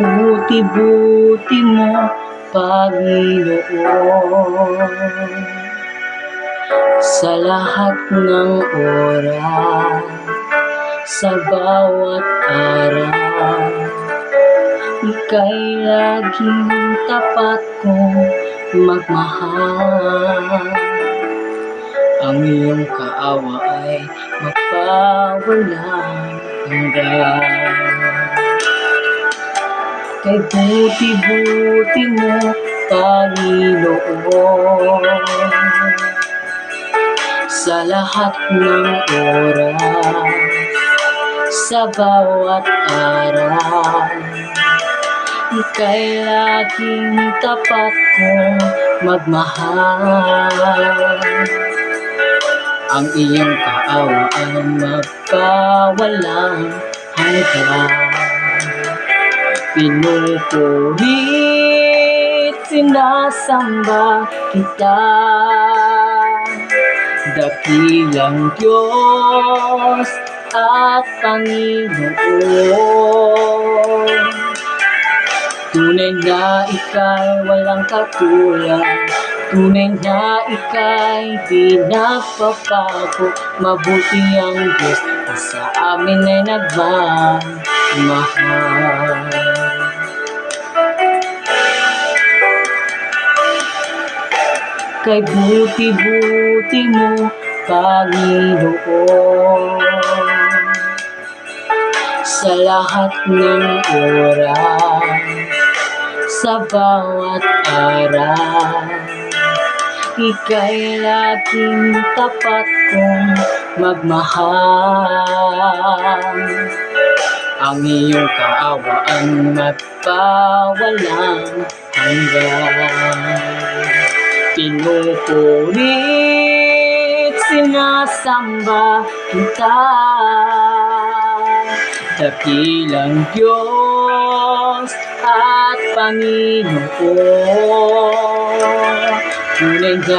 buti-buti mo, Panginoon. Sa lahat ng oras, sa bawat araw, Ika'y laging tapat kong magmahal. Ang iyong kaawa ay magpawalang hanggan. Kay buti-buti mo, Panginoon. Sa lahat ng oras, sa bawat araw, Ika'y laging tapat kong magmahal. Ang iyong kaawa ay magpawalang hanggan. Pinupurit, sinasamba kita. Dakilang Diyos at Panginoon. Tunay na ika'y walang katulad Tunay na ika'y di nagpapago Mabuti ang Diyos sa amin ay nagmamahal Kay buti-buti mo, Panginoon. Sa lahat ng oras sa bawat araw Ika'y laging tapat kong magmahal. Ang iyong kaawaan magpawalang hanggan Pinupurit, sinasamba kita. Dakilang Diyos at Panginoon Tunay na